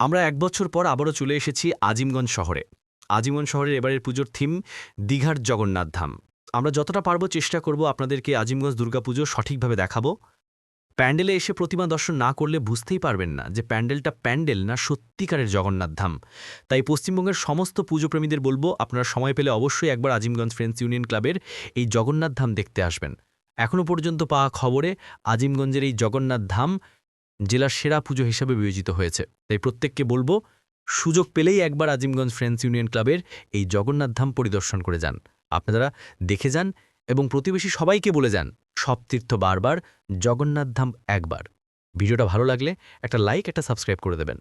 আমরা এক বছর পর আবারও চলে এসেছি আজিমগঞ্জ শহরে। আজিমগঞ্জ শহরের এবারের পুজোর থিম, দীঘার জগন্নাথ ধাম। আমরা যতটা পারব চেষ্টা করব আপনাদেরকে আজিমগঞ্জ দুর্গাপুজো সঠিকভাবে দেখাবো। প্যান্ডেলে এসে প্রতিমা দর্শন না করলে বুঝতেই পারবেন না যে প্যান্ডেলটা প্যান্ডেল না সত্যিকারের জগন্নাথ ধাম। তাই পশ্চিমবঙ্গের সমস্ত পুজোপ্রেমীদের বলব, আপনারা সময় পেলে অবশ্যই একবার আজিমগঞ্জ ফ্রেন্ডস ইউনিয়ন ক্লাবের এই জগন্নাথ ধাম দেখতে আসবেন। এখনও পর্যন্ত পাওয়া খবরে, আজিমগঞ্জের এই জগন্নাথ ধাম জেলার সেরা পুজো হিসাবে বিবেচিত হয়েছে। তাই প্রত্যেককে বলব, সুযোগ পেলেই একবার আজিমগঞ্জ ফ্রেন্ডস ইউনিয়ন ক্লাবের এই জগন্নাথধাম পরিদর্শন করে যান। আপনারা দেখে যান এবং প্রতিবেশী সবাইকে বলে যান, সব তীর্থ বারবার জগন্নাথধাম একবার। ভিডিওটা ভালো লাগলে একটা লাইক, একটা সাবস্ক্রাইব করে দেবেন।